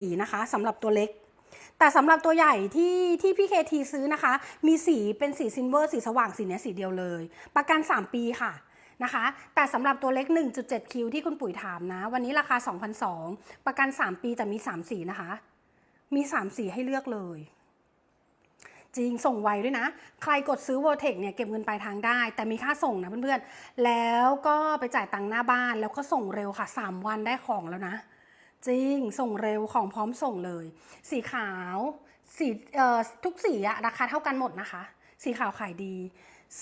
สีนะคะสำหรับตัวเล็ก แต่สำหรับตัวใหญ่ที่ที่พี่เคทีซื้อนะคะ มีสีเป็นสีซิลเวอร์สีสว่างสีเนี้ยสีเดียวเลย ประกัน 3 ปีค่ะนะคะ แต่สำหรับตัวเล็ก 1.7 คิวที่คุณปุ๋ยถามนะ วันนี้ราคา2,200ประกัน 3 ปีแต่มี 3 สีนะคะ มี 3 สีให้เลือกเลย จริงส่งไวด้วยนะ ใครกดซื้อ v o t e c เนี่ยเก็บเงินปลายทางได้ แต่มีค่าส่งนะเพื่อนๆ แล้วก็ไปจ่ายตังค์หน้าบ้าน แล้วก็ส่งเร็วค่ะ 3 วันได้ของแล้วนะ จริง ส่งเร็วของพร้อมส่งเลย สีขาวสีเอ่อทุกสีอะราคาเท่ากันหมดนะคะ สีขาวขายดี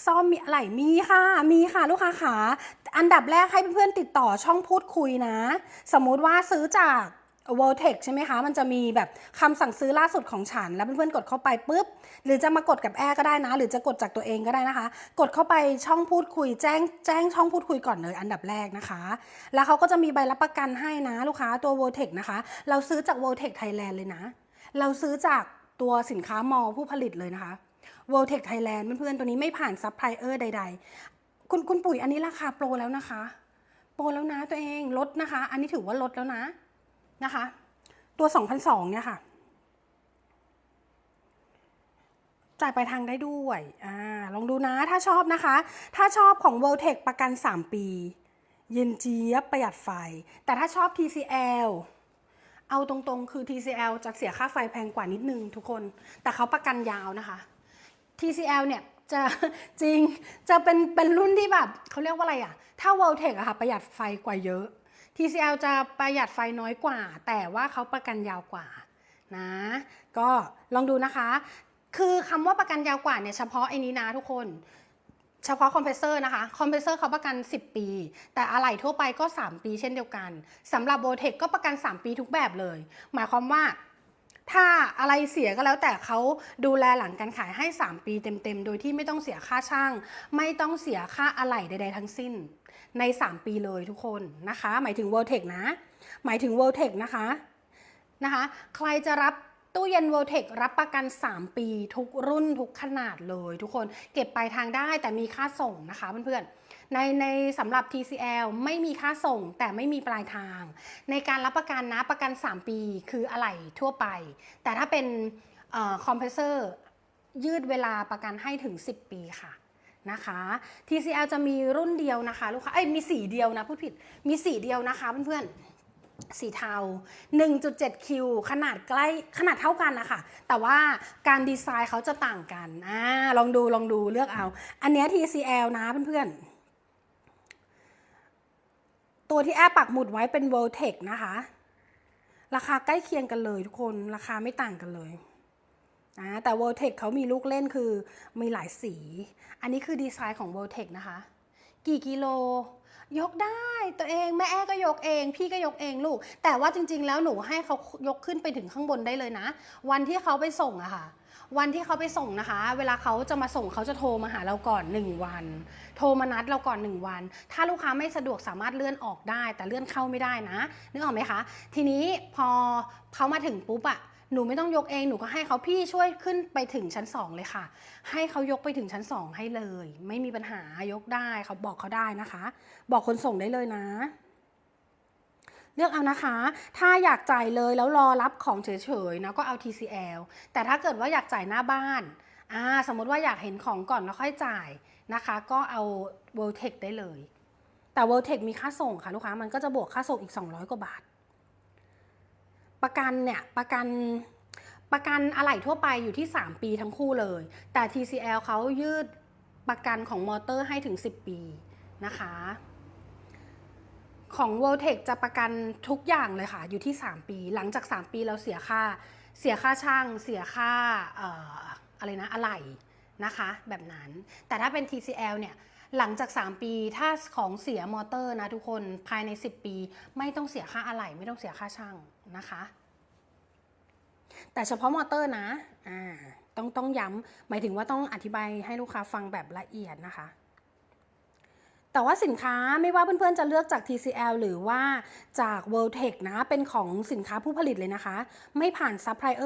ซ่อมมีอะไรมีค่ะ มีค่ะลูกค้าขาอันดับแรกให้เพื่อนๆติดต่อช่องพูดคุยนะ สมมุติว่าซื้อจาก w o l t e c h ใช่ไหมคะ มันจะมีแบบคำสั่งซื้อล่าสุดของฉัน แล้วเพื่อนๆกดเข้าไปปุ๊บ หรือจะมากดกับแอร์ก็ได้นะ หรือจะกดจากตัวเองก็ได้นะคะ กดเข้าไปช่องพูดคุยแจ้งแจ้งช่องพูดคุยก่อนเลยอันดับแรกนะคะ แล้วเขาก็จะมีใบรับประกันให้นะลูกค้าตัว v o l t e c h นะคะ เราซื้อจาก v o l t e c h Thailand เลยนะ เราซื้อจากตัวสินค้ามอลผู้ผลิตเลยนะคะ v o l t e c h Thailand เพื่อนๆตัวนี้ไม่ผ่านซัพพลายเออร์ใด ๆ คุณคุณปุ๋ยอันนี้ราคาโปรแล้วนะคะ โปรแล้วนะตัวเองลดนะคะ อันนี้ถือว่าลดแล้วนะ นะคะ ตัว 2,002เนี่ยค่ะ จ่ายไปทางได้ด้วยอ่าลองดูนะถ้าชอบนะคะ ถ้าชอบของ v o l t e c h ประกัน 3 ปี เย็นเจี๊ยบประหยัดไฟ แต่ถ้าชอบ TCL เอาตรงๆ คือ TCL จะเสียค่าไฟแพงกว่านิดนึงทุกคน แต่เขาประกันยาวนะคะ TCL เนี่ยจะจริงจะเป็นเป็นรุ่นที่แบบเขาเรียกว่าอะไรอะถ้า v o l t e c h อะค่ะประหยัดไฟกว่าเยอะ TCL จะประหยัดไฟน้อยกว่า แต่ว่าเขาประกันยาวกว่านะก็ลองดูนะคะ คือคำว่าประกันยาวกว่าเนี่ยเฉพาะไอ้นี้นะทุกคน เฉพาะคอมเพรสเซอร์นะคะ คอมเพรสเซอร์เขาประกัน 10 ปี แต่อะไหล่ทั่วไปก็ 3 ปีเช่นเดียวกันสำหรับโบเทคก็ประกัน 3 ปีทุกแบบเลย หมายความว่า ถ้าอะไรเสียก็แล้วแต่เขาดูแลหลังการขายให้ 3 ปีเต็มๆ โดยที่ไม่ต้องเสียค่าช่าง ไม่ต้องเสียค่าอะไหล่ใดๆทั้งสิ้น ใน 3 ปีเลยทุกคนนะคะ หมายถึง v o l t e c h นะ หมายถึง v o l t e c h นะคะนะคะ ใครจะรับ ตู้เย็น v o l t e c รับประกัน 3 ปี ทุกรุ่นทุกขนาดเลย ทุกคนเก็บปลายทางได้แต่มีค่าส่งนะคะเพื่อนๆในในสำหรับ TCL ไม่มีค่าส่งแต่ไม่มีปลายทาง ในการรับประกันนะประกัน 3 ปีคืออะไหล่ทั่วไป แต่ถ้าเป็นคอมเพรสเซอร์ยืดเวลาประกันให้ถึง 10 ปีค่ะนะคะ TCL จะมีรุ่นเดียวนะคะลูกค้าเอ้ยมีสีเดียวนะพูดผิดมีสีเดียวนะคะเพื่อนๆ สีเทา 1.7 คิว ขนาดใกล้ ขนาดเท่ากันนะคะ แต่ว่าการดีไซน์เขาจะต่างกันอ่าลองดู ลองดู เลือกเอา อันนี้ TCL นะเพื่อนๆ ตัวที่แอร์ปักหมุดไว้เป็น v o l t e c h นะคะ ราคาใกล้เคียงกันเลยทุกคน ราคาไม่ต่างกันเลยนะแต่ v o l t e c h เขามีลูกเล่นคือมีหลายสี อันนี้คือดีไซน์ของ v o l t e c h นะคะ กี่กิโล ยกได้ตัวเองแม่แอ้ก็ยกเอง พี่ก็ยกเองลูก แต่ว่าจริง ๆ แล้วหนูให้เขายกขึ้นไปถึงข้างบนได้เลยนะ วันที่เขาไปส่งอะค่ะ วันที่เขาไปส่งนะคะ เวลาเขาจะมาส่งเขาจะโทรมาหาเราก่อน 1 วัน โทรมานัดเราก่อน 1 วัน ถ้าลูกค้าไม่สะดวกสามารถเลื่อนออกได้ แต่เลื่อนเข้าไม่ได้นะนึกออกไหมคะ ทีนี้พอเขามาถึงปุ๊บอะ หนูไม่ต้องยกเองหนูก็ให้เขาพี่ช่วยขึ้นไปถึงชั้น 2 เลยค่ะ ให้เขายกไปถึงชั้น 2 ให้เลย ไม่มีปัญหายกได้เขาบอกเขาได้นะคะ บอกคนส่งได้เลยนะ เลือกเอานะคะ ถ้าอยากจ่ายเลยแล้วรอรับของเฉยๆนะก็เอา TCL แต่ถ้าเกิดว่าอยากจ่ายหน้าบ้านอ่าสมมติว่าอยากเห็นของก่อนแล้วค่อยจ่ายนะคะ ก็เอา v o l t e c h ได้เลย แต่ v o l t e c h มีค่าส่งค่ะลูกค้ามันก็จะบวกค่าส่งอีก 200 กว่าบาท ประกันเนี่ยประกันประกันอะไหล่ทั่วไปอยู่ที่ 3 ปีทั้งคู่เลย แต่ TCL เขายืดประกันของมอเตอร์ให้ถึง 10 ปีนะคะ ของ v o l t e c h จะประกันทุกอย่างเลยค่ะ อยู่ที่ 3 ปี หลังจาก 3 ปีเราเสียค่า เสียค่าช่าง เสียค่าอออะไรนะอะไหล่นะคะ แบบนั้น แต่ถ้าเป็น TCL เนี่ย หลังจาก 3 ปีถ้าของเสียมอเตอร์นะทุกคนภายใน 10 ปี ไม่ต้องเสียค่าอะไหล่ไม่ต้องเสียค่าช่างนะคะ แต่เฉพาะมอเตอร์นะอ่าต้องต้องย้ำหมายถึงว่าต้องอธิบายให้ลูกค้าฟังแบบละเอียดนะคะ แต่ว่าสินค้าไม่ว่าเพื่อนๆจะเลือกจาก TCL หรือว่าจาก w o r l d t e c h นะ เป็นของสินค้าผู้ผลิตเลยนะคะ ไม่ผ่านซัพพลายเออร์